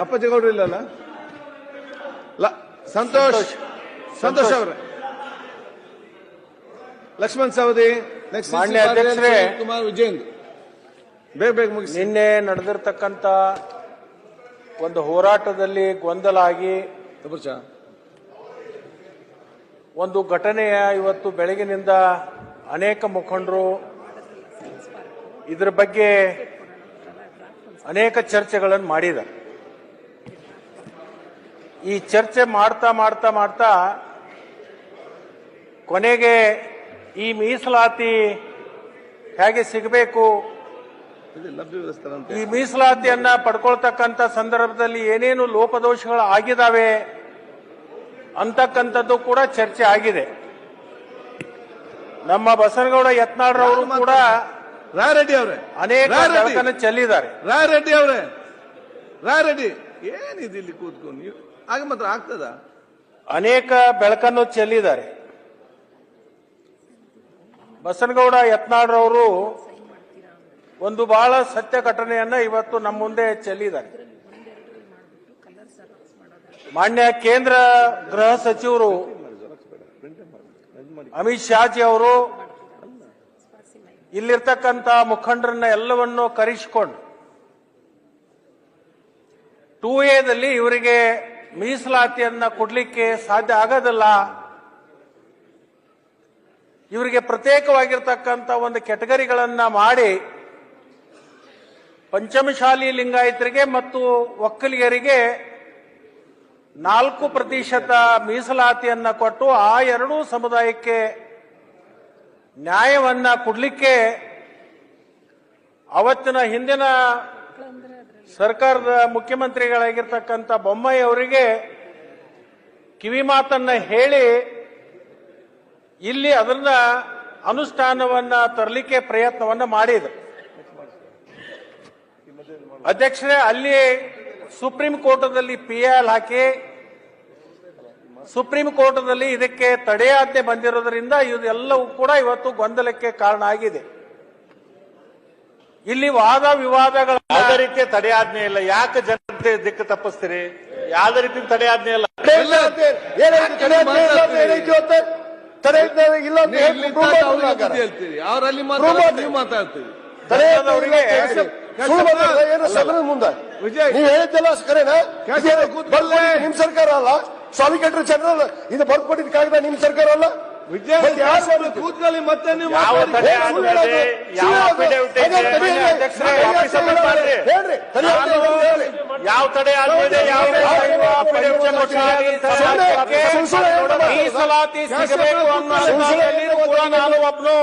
ಅಪ್ಪಾಜಿ ಗೌಡ್ರು ಇಲ್ಲಲ್ಲ? ಲ- ಸಂತೋಷ್. ಸಂತೋಷ್. ಅವರೇ. ಲಕ್ಷ್ಮಣ್ ಸವದಿ ನೆಕ್ಸ್ಟ್ ಮಾನ್ಯ ಅಧ್ಯಕ್ಷರೇ. ಕುಮಾರ್ ವಿಜೇಂದ್ರ ಬೇಗ ಬೇಗ ಮುಗಿಸಿ. ನಿನ್ನೆ ನಡೆದಿರ್ತಕ್ಕಂತ ಒಂದು ಹೋರಾಟದಲ್ಲಿ ಗೊಂದಲ ಆಗಿ ಒಂದು ಘಟನೆಯ ಇವತ್ತು ಬೆಳಗಿನಿಂದ ಅನೇಕ ಮುಖಂಡರು ಇದರ ಬಗ್ಗೆ ಅನೇಕ ಚರ್ಚೆಗಳನ್ನು ಮಾಡಿದ ಈ ಚರ್ಚೆ ಮಾಡ್ತಾ ಮಾಡ್ತಾ ಮಾಡ್ತಾ ಕೊನೆಗೆ ಈ ಮೀಸಲಾತಿ ಹೇಗೆ ಸಿಗಬೇಕು? ಈ ಮೀಸಲಾತಿಯನ್ನ ಪಡ್ಕೊಳ್ತಕ್ಕಂಥ ಸಂದರ್ಭದಲ್ಲಿ ಏನೇನು ಲೋಪದೋಷಗಳು ಆಗಿದಾವೆ ಅಂತಕ್ಕಂಥದ್ದು ಕೂಡ ಚರ್ಚೆ ಆಗಿದೆ. ನಮ್ಮ ಬಸನಗೌಡ ಯತ್ನಾಳ್ರವರು ಕೂಡ ರಾಯರೆಡ್ಡಿ ಅವರೇ. ಅನೇಕ ಚೆಲ್ಲಿದ್ದಾರೆ. ರಾಯರೆಡ್ಡಿ ಅವರೇ. ರಾಯರೆಡ್ಡಿ ಏನಿದೆ ಇಲ್ಲಿ ಕೂತ್ಕೊಂಡು? ನೀವು ಆಗ ಮಾತ್ರ ಆಗ್ತದ? ಅನೇಕ ಬೆಳಕನ್ನು ಚೆಲ್ಲಿದ್ದಾರೆ. ಬಸನಗೌಡ ಯತ್ನಾಳ್ರವರು ಒಂದು ಬಹಳ ಸತ್ಯ ಘಟನೆಯನ್ನ ಇವತ್ತು ನಮ್ಮ ಮುಂದೆ ಚೆಲ್ಲಿದ್ದಾರೆ. ಮಾನ್ಯ ಕೇಂದ್ರ ಗೃಹ ಸಚಿವರು ಅಮಿತ್ ಶಾಜಿ ಅವರು ಇಲ್ಲಿರ್ತಕ್ಕಂಥ ಮುಖಂಡರನ್ನ ಎಲ್ಲವನ್ನೂ ಕರೆಸಿಕೊಂಡು ಟೂ ಎದಲ್ಲಿ ಇವರಿಗೆ ಮೀಸಲಾತಿಯನ್ನ ಕೊಡಲಿಕ್ಕೆ ಸಾಧ್ಯ ಆಗೋದಿಲ್ಲ, ಇವರಿಗೆ ಪ್ರತ್ಯೇಕವಾಗಿರ್ತಕ್ಕಂಥ ಒಂದು ಕೆಟಗರಿಗಳನ್ನ ಮಾಡಿ ಪಂಚಮಶಾಲಿ ಲಿಂಗಾಯತರಿಗೆ ಮತ್ತು ಒಕ್ಕಲಿಗರಿಗೆ ನಾಲ್ಕು ಪ್ರತಿಶತ ಮೀಸಲಾತಿಯನ್ನ ಕೊಟ್ಟು ಆ ಎರಡೂ ಸಮುದಾಯಕ್ಕೆ ನ್ಯಾಯವನ್ನ ಕೊಡಲಿಕ್ಕೆ ಅವತ್ತಿನ ಹಿಂದಿನ ಸರ್ಕಾರದ ಮುಖ್ಯಮಂತ್ರಿಗಳಾಗಿರ್ತಕ್ಕಂಥ ಬೊಮ್ಮಾಯಿ ಅವರಿಗೆ ಕಿವಿ ಮಾತನ್ನ ಹೇಳಿ ಇಲ್ಲಿ ಅದನ್ನ ಅನುಷ್ಠಾನವನ್ನ ತರಲಿಕ್ಕೆ ಪ್ರಯತ್ನವನ್ನ ಮಾಡಿದ್ರು. ಅಧ್ಯಕ್ಷರೇ, ಅಲ್ಲಿ ಸುಪ್ರೀಂ ಕೋರ್ಟದಲ್ಲಿ ಪಿ ಎಲ್ ಹಾಕಿ ಸುಪ್ರೀಂ ಕೋರ್ಟದಲ್ಲಿ ಇದಕ್ಕೆ ತಡೆಯಾಜ್ಞೆ ಬಂದಿರೋದ್ರಿಂದ ಇದೆಲ್ಲವೂ ಕೂಡ ಇವತ್ತು ಗೊಂದಲಕ್ಕೆ ಕಾರಣ ಆಗಿದೆ. ಇಲ್ಲಿ ವಾದ ವಿವಾದಗಳ ಯಾವುದೇ ರೀತಿಯ ತಡೆಯಾಜ್ಞೆ ಇಲ್ಲ. ಯಾಕೆ ಜನತೆ ದಿಕ್ಕು ತಪ್ಪಿಸ್ತೀರಿ? ಯಾವುದೇ ರೀತಿ ತಡೆಯಾಜ್ಞೆ ಇಲ್ಲ. ಮುಂದೆ. ವಿಜಯ್. ನೀವು ಹೇಳಿದ್ದೆಲ್ಲ. ನಿಮ್ ಸರ್ಕಾರ ಅಲ್ಲ. ಸಾಲಿಕೇಟರ್ ಜನರಲ್ ಇದು ಬರ್ಕೊಟ್ಟಿದ್ ಕಾಯ್ದೆ ನಿಮ್ ಸರ್ಕಾರ ಅಲ್ಲ ಮತ್ತೆ ಯಾರು ಮತ್ತೆ ನೀವು ಯಾವ ತಡೆ ಮೀಸಲಾತಿ ಸಿಗಬೇಕು ಕೂಡ ನಾನು ಒಬ್ನು.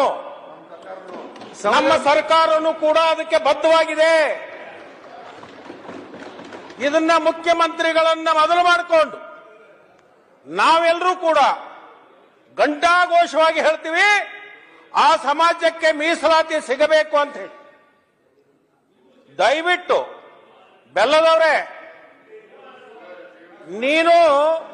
ನಮ್ಮ ಸರ್ಕಾರನು ಕೂಡ ಅದಕ್ಕೆ ಬದ್ಧವಾಗಿದೆ. ಇದನ್ನ ಮುಖ್ಯಮಂತ್ರಿಗಳನ್ನ ಮೊದಲು ಮಾಡಿಕೊಂಡು ನಾವೆಲ್ಲರೂ ಕೂಡ ಘಂಟಾಘೋಷವಾಗಿ ಹೇಳ್ತೀವಿ ಆ ಸಮಾಜಕ್ಕೆ ಮೀಸಲಾತಿ ಸಿಗಬೇಕು ಅಂತ ಹೇಳಿ. ದಯವಿಟ್ಟು ಬೆಲ್ಲದವರೇ ನೀನು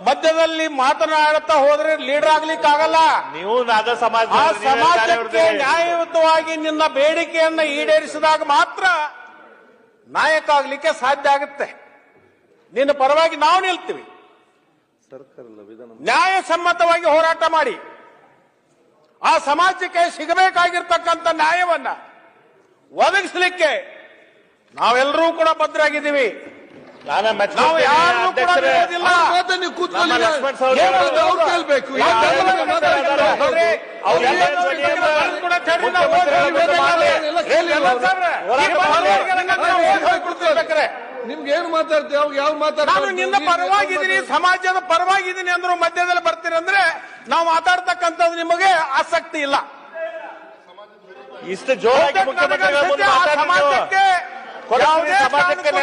ಮಧ್ಯದಲ್ಲಿ ಮಾತನಾಡುತ್ತಾ ಹೋದ್ರೆ ಲೀಡರ್ ಆಗ್ಲಿಕ್ಕೆ ಆಗಲ್ಲ ನೀವು ಸಮಾಜ ಆ ಸಮಾಜಕ್ಕೆ ನ್ಯಾಯಯುತವಾಗಿ ನಿನ್ನ ಬೇಡಿಕೆಯನ್ನು ಈಡೇರಿಸಿದಾಗ ಮಾತ್ರ ನಾಯಕ ಆಗ್ಲಿಕ್ಕೆ ಸಾಧ್ಯ ಆಗುತ್ತೆ. ನಿನ್ನ ಪರವಾಗಿ ನಾವು ನಿಲ್ತೀವಿ. ನ್ಯಾಯಸಮ್ಮತವಾಗಿ ಹೋರಾಟ ಮಾಡಿ. ಆ ಸಮಾಜಕ್ಕೆ ಸಿಗಬೇಕಾಗಿರ್ತಕ್ಕಂಥ ನ್ಯಾಯವನ್ನ ಒದಗಿಸಲಿಕ್ಕೆ ನಾವೆಲ್ಲರೂ ಕೂಡ ಭದ್ರಾಗಿದ್ದೀವಿ ನಾನು ನಾವು ಯಾರು ಕೂಡ ನಿಮ್ಗೆ ಏನು ಮಾತಾಡ್ತೀವಿ? ಅವ್ರು ಯಾವ ಮಾತಾಡ್ತಾರೆ ನಾನು ನಿನ್ನ ಪರವಾಗಿದ್ದೀನಿ ಸಮಾಜದ ಪರವಾಗಿದ್ದೀನಿ ಅಂದ್ರು ಮಧ್ಯದಲ್ಲಿ ಬರ್ತೀರಿ ಅಂದ್ರೆ ನಾವು ಮಾತಾಡ್ತಕ್ಕಂಥದ್ದು ನಿಮಗೆ ಆಸಕ್ತಿ ಇಲ್ಲ. ಇಷ್ಟು ಜೋರಾಗಿ ಮುಖ್ಯಮಂತ್ರಿಗಳ ಮುಂದೆ ಆ ಸಮಾಜಕ್ಕೆ ಯಾವುದೇ.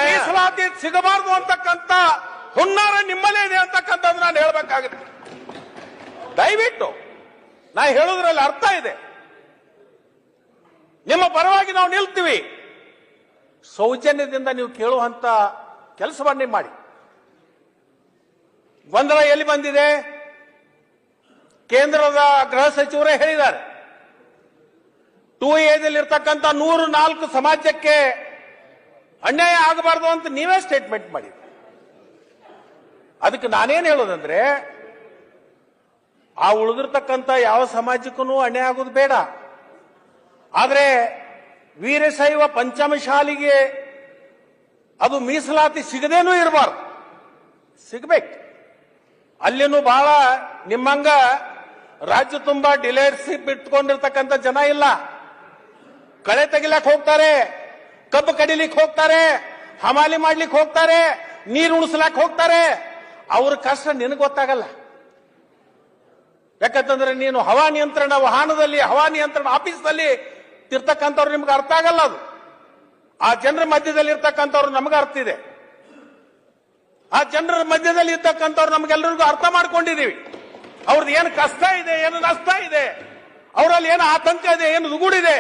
ಮೀಸಲಾತಿ ಸಿಗಬಾರದು ಅಂತಕ್ಕಂಥ ಹುನ್ನಾರ ನಿಮ್ಮಲ್ಲೇ ಇದೆ ಅಂತಕ್ಕಂಥದ್ದು ನಾನು ಹೇಳಬೇಕಾಗುತ್ತೆ. ದಯವಿಟ್ಟು ನಾ ಹೇಳುದ್ರಲ್ಲಿ ಅರ್ಥ ಇದೆ. ನಿಮ್ಮ ಪರವಾಗಿ ನಾವು ನಿಲ್ತೀವಿ. ಸೌಜನ್ಯದಿಂದ ನೀವು ಕೇಳುವಂತ ಕೆಲಸವನ್ನೇ ಮಾಡಿ. ಗೊಂದಲ ಎಲ್ಲಿ ಬಂದಿದೆ? ಕೇಂದ್ರದ ಗೃಹ ಸಚಿವರೇ ಹೇಳಿದ್ದಾರೆ. ಟೂ ಎದಲ್ಲಿರ್ತಕ್ಕಂಥ ನೂರು ನಾಲ್ಕು ಸಮಾಜಕ್ಕೆ ಅನ್ಯಾಯ ಆಗಬಾರ್ದು ಅಂತ ನೀವೇ ಸ್ಟೇಟ್ಮೆಂಟ್ ಮಾಡಿ ಅದಕ್ಕೆ ನಾನೇನು ಹೇಳೋದಂದ್ರೆ, ಆ ಉಳಿದಿರ್ತಕ್ಕಂಥ ಯಾವ ಸಮಾಜಕ್ಕೂ ಅನ್ಯಾಯ ಆಗೋದು ಬೇಡ. ಆದ್ರೆ ವೀರಶೈವ ಪಂಚಮಶಾಲಿಗೆ ಅದು ಮೀಸಲಾತಿ ಸಿಗದೇನೂ ಇರಬಾರ್ದು. ಸಿಗ್ಬೇಕು. ಅಲ್ಲಿನೂ ಬಹಳ ನಿಮ್ಮಂಗ ರಾಜ್ಯ ತುಂಬಾ ಡಿಲೇರ್ಸ್ ಇಟ್ಕೊಂಡಿರ್ತಕ್ಕಂಥ ಜನ ಇಲ್ಲ. ಕಳೆ ತೆಗಿಲಕ್ ಹೋಗ್ತಾರೆ, ಕಬ್ಬು ಕಡಿಲಿಕ್ಕೆ ಹೋಗ್ತಾರೆ, ಹಮಾಲಿ ಮಾಡ್ಲಿಕ್ಕೆ ಹೋಗ್ತಾರೆ, ನೀರು ಉಣಿಸ್ಲಾಕ್ ಹೋಗ್ತಾರೆ. ಅವ್ರ ಕಷ್ಟ ನಿನಗೆ ಗೊತ್ತಾಗಲ್ಲ. ಯಾಕಂತಂದ್ರೆ ನೀನು ಹವಾ ನಿಯಂತ್ರಣ, ವಾಹನದಲ್ಲಿ ಹವಾ ನಿಯಂತ್ರಣ, ಆಫೀಸ್ನಲ್ಲಿ ಇರ್ತಕ್ಕಂಥವ್ರು ನಿಮ್ಗೆ ಅರ್ಥ ಆಗಲ್ಲ ಅದು. ಆ ಜನರ ಮಧ್ಯದಲ್ಲಿ ಇರ್ತಕ್ಕಂಥವ್ರು ನಮಗೆ ಅರ್ಥ ಇದೆ. ಆ ಜನರ ಮಧ್ಯದಲ್ಲಿ ಇರ್ತಕ್ಕಂಥವ್ರು ನಮ್ಗೆಲ್ಲರಿಗೂ ಅರ್ಥ ಮಾಡ್ಕೊಂಡಿದೀವಿ ಅವ್ರದ್ದು ಏನು ಕಷ್ಟ ಇದೆ, ಏನು ನಷ್ಟ ಇದೆ, ಅವರಲ್ಲಿ ಏನು ಆತಂಕ ಇದೆ, ಏನು ದುಗುಡಿದೆ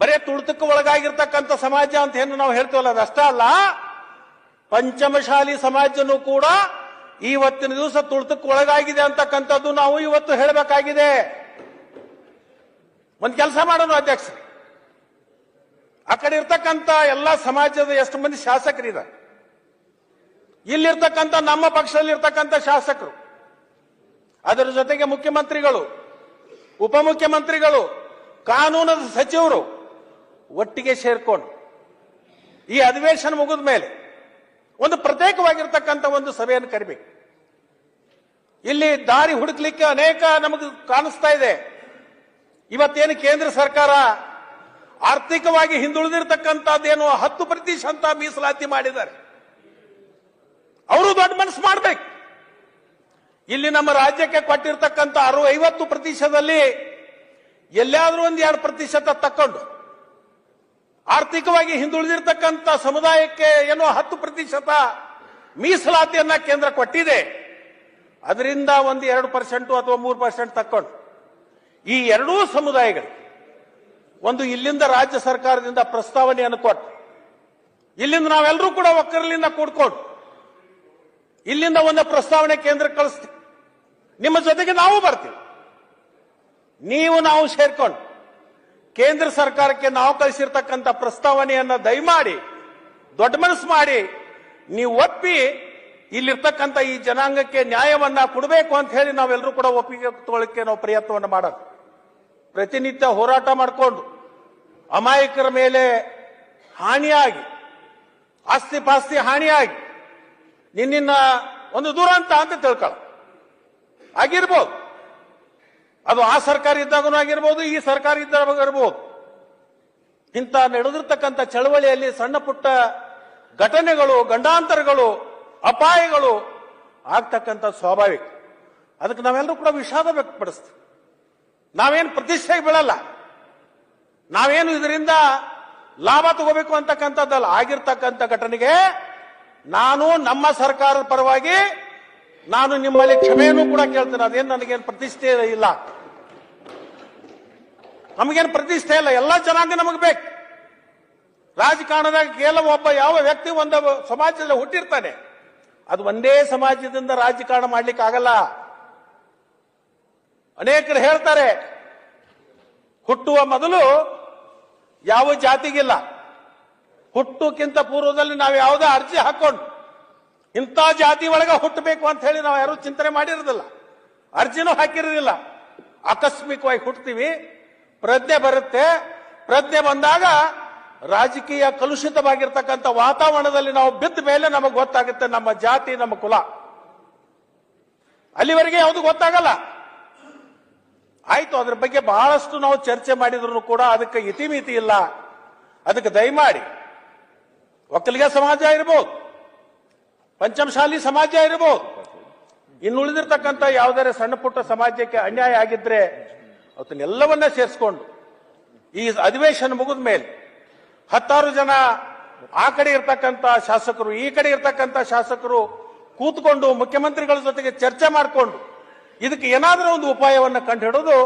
ಬರೇ ತುಳಿತಕ್ಕೆ ಒಳಗಾಗಿರ್ತಕ್ಕಂಥ ಸಮಾಜ ಅಂತ ಏನು ನಾವು ಹೇಳ್ತೀವಲ್ಲ ಅದಷ್ಟೇ ಅಲ್ಲ. ಪಂಚಮಶಾಲಿ ಸಮಾಜನೂ ಕೂಡ ಇವತ್ತಿನ ದಿವಸ ತುಳಿತಕ್ಕೆ ಒಳಗಾಗಿದೆ ಅಂತಕ್ಕಂಥದ್ದು ನಾವು ಇವತ್ತು ಹೇಳಬೇಕಾಗಿದೆ. ಒಂದು ಕೆಲಸ ಮಾಡೋದು ಅಧ್ಯಕ್ಷ. ಆ ಕಡೆ ಇರ್ತಕ್ಕಂಥ ಎಲ್ಲ ಸಮಾಜದ ಎಷ್ಟು ಮಂದಿ ಶಾಸಕರಿದ್ದಾರೆ ಇಲ್ಲಿರ್ತಕ್ಕಂಥ ನಮ್ಮ ಪಕ್ಷದಲ್ಲಿ ಇರ್ತಕ್ಕಂಥ ಶಾಸಕರು, ಅದರ ಜೊತೆಗೆ ಮುಖ್ಯಮಂತ್ರಿಗಳು, ಉಪಮುಖ್ಯಮಂತ್ರಿಗಳು, ಕಾನೂನದ ಸಚಿವರು ಒಟ್ಟಿಗೆ ಸೇರ್ಕೊಂಡು ಈ ಅಧಿವೇಶನ ಮುಗಿದ ಮೇಲೆ ಒಂದು ಪ್ರತ್ಯೇಕವಾಗಿರ್ತಕ್ಕಂಥ ಒಂದು ಸಭೆಯನ್ನು ಕರಿಬೇಕು. ಇಲ್ಲಿ ದಾರಿ ಹುಡುಕ್ಲಿಕ್ಕೆ ಅನೇಕ ನಮಗೆ ಕಾಣಿಸ್ತಾ ಇದೆ. ಇವತ್ತೇನು ಕೇಂದ್ರ ಸರ್ಕಾರ ಆರ್ಥಿಕವಾಗಿ ಹಿಂದುಳಿದಿರ್ತಕ್ಕಂಥದ್ದೇನು ಹತ್ತು ಪ್ರತಿಶತ ಮೀಸಲಾತಿ ಮಾಡಿದ್ದಾರೆ. ಅವರು ದೊಡ್ಡ ಮನಸ್ಸು ಮಾಡ್ಬೇಕು. ಇಲ್ಲಿ ನಮ್ಮ ರಾಜ್ಯಕ್ಕೆ ಕೊಟ್ಟಿರ್ತಕ್ಕಂಥ ಅರು ಐವತ್ತು ಪ್ರತಿಶತದಲ್ಲಿ ಎಲ್ಲಾದ್ರೂ ಒಂದ್ ಎರಡು ಪ್ರತಿಶತ ತಕ್ಕೊಂಡು ಆರ್ಥಿಕವಾಗಿ ಹಿಂದುಳಿದಿರ್ತಕ್ಕಂಥ ಸಮುದಾಯಕ್ಕೆ ಏನೋ ಹತ್ತು ಪ್ರತಿಶತ ಮೀಸಲಾತಿಯನ್ನ ಕೇಂದ್ರ ಕೊಟ್ಟಿದೆ. ಅದರಿಂದ ಒಂದು ಎರಡು ಪರ್ಸೆಂಟ್ ಅಥವಾ ಮೂರು ಪರ್ಸೆಂಟ್ ತಕ್ಕೊಂಡು ಈ ಎರಡೂ ಸಮುದಾಯಗಳು ಒಂದು ಇಲ್ಲಿಂದ ರಾಜ್ಯ ಸರ್ಕಾರದಿಂದ ಪ್ರಸ್ತಾವನೆಯನ್ನು ಕೊಟ್ಟು, ಇಲ್ಲಿಂದ ನಾವೆಲ್ಲರೂ ಕೂಡ ಒಕ್ಕರಲಿಂದ ಕೂಡ್ಕೊಂಡು, ಇಲ್ಲಿಂದ ಒಂದು ಪ್ರಸ್ತಾವನೆ ಕೇಂದ್ರ ಕಳಿಸ್ತೀವಿ. ನಿಮ್ಮ ಜೊತೆಗೆ ನಾವು ಬರ್ತೀವಿ. ನೀವು ನಾವು ಸೇರ್ಕೊಂಡು ಕೇಂದ್ರ ಸರ್ಕಾರಕ್ಕೆ ನಾವು ಕಳಿಸಿರ್ತಕ್ಕಂಥ ಪ್ರಸ್ತಾವನೆಯನ್ನ ದಯಮಾಡಿ, ದೊಡ್ಡ ಮನಸ್ಸು ಮಾಡಿ, ನೀವು ಒಪ್ಪಿ ಇಲ್ಲಿರ್ತಕ್ಕಂಥ ಈ ಜನಾಂಗಕ್ಕೆ ನ್ಯಾಯವನ್ನ ಕೊಡಬೇಕು ಅಂತ ಹೇಳಿ ನಾವೆಲ್ಲರೂ ಕೂಡ ಒಪ್ಪಿಗೆ ತಗೊಳ್ಳಕ್ಕೆ ನಾವು ಪ್ರಯತ್ನವನ್ನು ಮಾಡೋದು. ಪ್ರತಿನಿತ್ಯ ಹೋರಾಟ ಮಾಡಿಕೊಂಡು ಅಮಾಯಕರ ಮೇಲೆ ಹಾನಿಯಾಗಿ, ಆಸ್ತಿ ಪಾಸ್ತಿ ಹಾನಿಯಾಗಿ ನಿನ್ನ ಒಂದು ದುರಂತ ಅಂತ ತಿಳ್ಕೊಳ್ಳ ಆಗಿರ್ಬೋದು. ಅದು ಆ ಸರ್ಕಾರ ಇದ್ದಾಗೂ ಆಗಿರ್ಬೋದು, ಈ ಸರ್ಕಾರ ಇದ್ದಾಗ ಇರ್ಬೋದು. ಇಂಥ ನಡೆದಿರ್ತಕ್ಕಂಥ ಚಳವಳಿಯಲ್ಲಿ ಸಣ್ಣ ಪುಟ್ಟ ಘಟನೆಗಳು, ಗಂಡಾಂತರಗಳು, ಅಪಾಯಗಳು ಆಗ್ತಕ್ಕಂಥ ಸ್ವಾಭಾವಿಕ. ಅದಕ್ಕೆ ನಾವೆಲ್ಲರೂ ಕೂಡ ವಿಷಾದ ವ್ಯಕ್ತಪಡಿಸ್ತೀವಿ. ನಾವೇನು ಪ್ರತಿಷ್ಠೆಗೆ ಬೀಳಲ್ಲ. ನಾವೇನು ಇದರಿಂದ ಲಾಭ ತಗೋಬೇಕು ಅಂತಕ್ಕಂಥದ್ದಲ್ಲ. ಆಗಿರ್ತಕ್ಕಂಥ ಘಟನೆಗೆ ನಾನು ನಮ್ಮ ಸರ್ಕಾರದ ಪರವಾಗಿ ನಾನು ನಿಮ್ಮಲ್ಲಿ ಕ್ಷಮೆಯನ್ನು ಕೂಡ ಕೇಳ್ತೇನೆ. ಅದೇನು ನನಗೇನು ಪ್ರತಿಷ್ಠೆ ಇಲ್ಲ. ನಮಗೇನು ಪ್ರತಿಷ್ಠೆ ಇಲ್ಲ. ಎಲ್ಲ ಜನಾಂಗ ನಮಗೆ ಬೇಕು. ರಾಜಕಾರಣದಾಗ ಕೇವಲ ಒಬ್ಬ ಯಾವ ವ್ಯಕ್ತಿ ಒಂದು ಸಮಾಜದಲ್ಲಿ ಹುಟ್ಟಿರ್ತಾನೆ. ಅದು ಒಂದೇ ಸಮಾಜದಿಂದ ರಾಜಕಾರಣ ಮಾಡ್ಲಿಕ್ಕೆ ಆಗಲ್ಲ ಅನೇಕರು ಹೇಳ್ತಾರೆ, ಹುಟ್ಟುವ ಮೊದಲು ಯಾವ ಜಾತಿಗಿಲ್ಲ. ಹುಟ್ಟುಕ್ಕಿಂತ ಪೂರ್ವದಲ್ಲಿ ನಾವು ಯಾವುದೇ ಅರ್ಜಿ ಹಾಕೊಂಡು ಇಂಥ ಜಾತಿ ಒಳಗೆ ಹುಟ್ಟಬೇಕು ಅಂತ ಹೇಳಿ ನಾವು ಯಾರು ಚಿಂತನೆ ಮಾಡಿರೋದಿಲ್ಲ. ಅರ್ಜಿನೂ ಹಾಕಿರೋದಿಲ್ಲ. ಆಕಸ್ಮಿಕವಾಗಿ ಹುಟ್ಟುತ್ತೀವಿ ಪ್ರಜ್ಞೆ ಬರುತ್ತೆ. ಪ್ರಜ್ಞೆ ಬಂದಾಗ ರಾಜಕೀಯ ಕಲುಷಿತವಾಗಿರ್ತಕ್ಕಂಥ ವಾತಾವರಣದಲ್ಲಿ ನಾವು ಬಿದ್ದ ಮೇಲೆ ನಮಗೆ ಗೊತ್ತಾಗುತ್ತೆ ನಮ್ಮ ಜಾತಿ, ನಮ್ಮ ಕುಲ. ಅಲ್ಲಿವರೆಗೆ ಯಾವುದು ಗೊತ್ತಾಗಲ್ಲ. ಆಯ್ತು, ಅದ್ರ ಬಗ್ಗೆ ಬಹಳಷ್ಟು ನಾವು ಚರ್ಚೆ ಮಾಡಿದ್ರು ಕೂಡ ಅದಕ್ಕೆ ಇತಿಮಿತಿ ಇಲ್ಲ. ಅದಕ್ಕೆ ದಯಮಾಡಿ, ಒಕ್ಕಲಿಗ ಸಮಾಜ ಇರ್ಬೋದು ಪಂಚಮಶಾಲಿ ಸಮಾಜ ಇರ್ಬೋದು ಇನ್ನುಳಿದಿರ್ತಕ್ಕಂಥ ಯಾವುದಾದ್ರೆ ಸಣ್ಣ ಪುಟ್ಟ ಸಮಾಜಕ್ಕೆ ಅನ್ಯಾಯ ಆಗಿದ್ರೆ ಅದನ್ನೆಲ್ಲವನ್ನ ಸೇರಿಸ್ಕೊಂಡು ಈ ಅಧಿವೇಶನ ಮುಗಿದ ಮೇಲೆ ಹತ್ತಾರು ಜನ ಆ ಕಡೆ ಇರ್ತಕ್ಕಂಥ ಶಾಸಕರು, ಈ ಕಡೆ ಇರ್ತಕ್ಕಂಥ ಶಾಸಕರು ಕೂತ್ಕೊಂಡು ಮುಖ್ಯಮಂತ್ರಿಗಳ ಜೊತೆಗೆ ಚರ್ಚೆ ಮಾಡಿಕೊಂಡು ಇದಕ್ಕೆ ಏನಾದರೂ ಒಂದು ಉಪಾಯವನ್ನು ಕಂಡುಹಿಡಿದು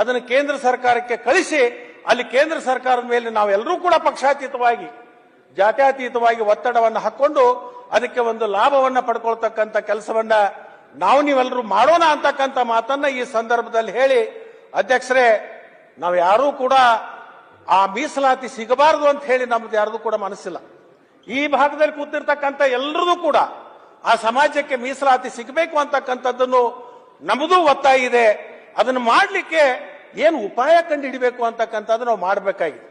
ಅದನ್ನು ಕೇಂದ್ರ ಸರ್ಕಾರಕ್ಕೆ ಕಳಿಸಿ, ಅಲ್ಲಿ ಕೇಂದ್ರ ಸರ್ಕಾರದ ಮೇಲೆ ನಾವೆಲ್ಲರೂ ಕೂಡ ಪಕ್ಷಾತೀತವಾಗಿ, ಜಾತ್ಯಾತೀತವಾಗಿ ಒತ್ತಡವನ್ನು ಹಾಕೊಂಡು ಅದಕ್ಕೆ ಒಂದು ಲಾಭವನ್ನು ಪಡ್ಕೊಳ್ತಕ್ಕಂಥ ಕೆಲಸವನ್ನ ನಾವು ನೀವೆಲ್ಲರೂ ಮಾಡೋಣ ಅಂತಕ್ಕಂಥ ಮಾತನ್ನ ಈ ಸಂದರ್ಭದಲ್ಲಿ ಹೇಳಿ, ಅಧ್ಯಕ್ಷರೇ, ನಾವು ಯಾರೂ ಕೂಡ ಆ ಮೀಸಲಾತಿ ಸಿಗಬಾರದು ಅಂತ ಹೇಳಿ ನಮ್ದು ಯಾರ್ದು ಕೂಡ ಮನಸ್ಸಿಲ್ಲ. ಈ ಭಾಗದಲ್ಲಿ ಕೂತಿರ್ತಕ್ಕಂಥ ಎಲ್ಲರದು ಕೂಡ ಆ ಸಮಾಜಕ್ಕೆ ಮೀಸಲಾತಿ ಸಿಗಬೇಕು ಅಂತಕ್ಕಂಥದ್ದನ್ನು ನಮ್ಮದು ಒತ್ತಾಯ ಅದನ್ನು ಮಾಡಲಿಕ್ಕೆ ಏನು ಉಪಾಯ ಕಂಡು ಹಿಡಿಬೇಕು ಅಂತಕ್ಕಂಥದ್ದು ನಾವು ಮಾಡಬೇಕಾಗಿದೆ.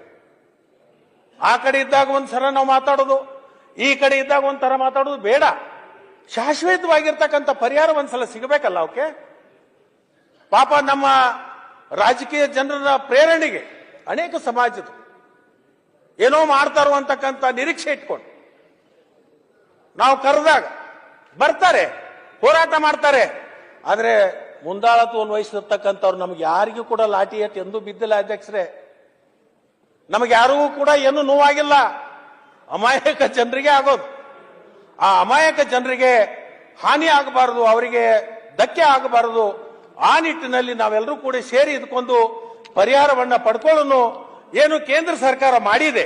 ಆ ಕಡೆ ಇದ್ದಾಗ ಒಂದ್ಸಲ ನಾವು ಮಾತಾಡೋದು, ಈ ಕಡೆ ಇದ್ದಾಗ ಒಂಥರ ಮಾತಾಡೋದು ಬೇಡ. ಶಾಶ್ವತವಾಗಿರ್ತಕ್ಕಂಥ ಪರಿಹಾರ ಒಂದ್ಸಲ ಸಿಗಬೇಕಲ್ಲ ಅವಕ್ಕೆ ಪಾಪ ನಮ್ಮ ರಾಜಕೀಯ ಜನರ ಪ್ರೇರಣೆಗೆ ಅನೇಕ ಸಮಾಜದ ಏನೋ ಮಾಡ್ತಾರೋ ಅಂತಕ್ಕಂಥ ನಿರೀಕ್ಷೆ ಇಟ್ಕೊಂಡು ನಾವು ಕರೆದಾಗ ಬರ್ತಾರೆ, ಹೋರಾಟ ಮಾಡ್ತಾರೆ. ಆದ್ರೆ ಮುಂದಾಳತ್ವವನ್ನು ವಹಿಸಿರ್ತಕ್ಕಂಥವ್ರು ನಮ್ಗೆ ಯಾರಿಗೂ ಕೂಡ ಲಾಠಿ ಎತ್ತಿ ಎಂದೂ ಬಿದ್ದಿಲ್ಲ ಅಧ್ಯಕ್ಷರೇ. ನಮಗೆ ಯಾರಿಗೂ ಕೂಡ ಏನು ನೋವಾಗಿಲ್ಲ. ಅಮಾಯಕ ಜನರಿಗೆ ಆಗೋದು. ಆ ಅಮಾಯಕ ಜನರಿಗೆ ಹಾನಿ ಆಗಬಾರದು, ಅವರಿಗೆ ಧಕ್ಕೆ ಆಗಬಾರದು. ಆ ನಿಟ್ಟಿನಲ್ಲಿ ನಾವೆಲ್ಲರೂ ಕೂಡ ಸೇರಿ ಇದ್ಕೊಂಡು ಪರಿಹಾರವನ್ನ ಪಡ್ಕೊಳ್ಳೋನು ಏನು ಕೇಂದ್ರ ಸರ್ಕಾರ ಮಾಡಿದೆ.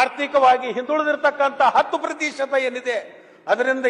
ಆರ್ಥಿಕವಾಗಿ ಹಿಂದುಳಿದಿರ್ತಕ್ಕಂಥ ಹತ್ತು ಪ್ರತಿಶತ ಏನಿದೆ, ಅದರಿಂದ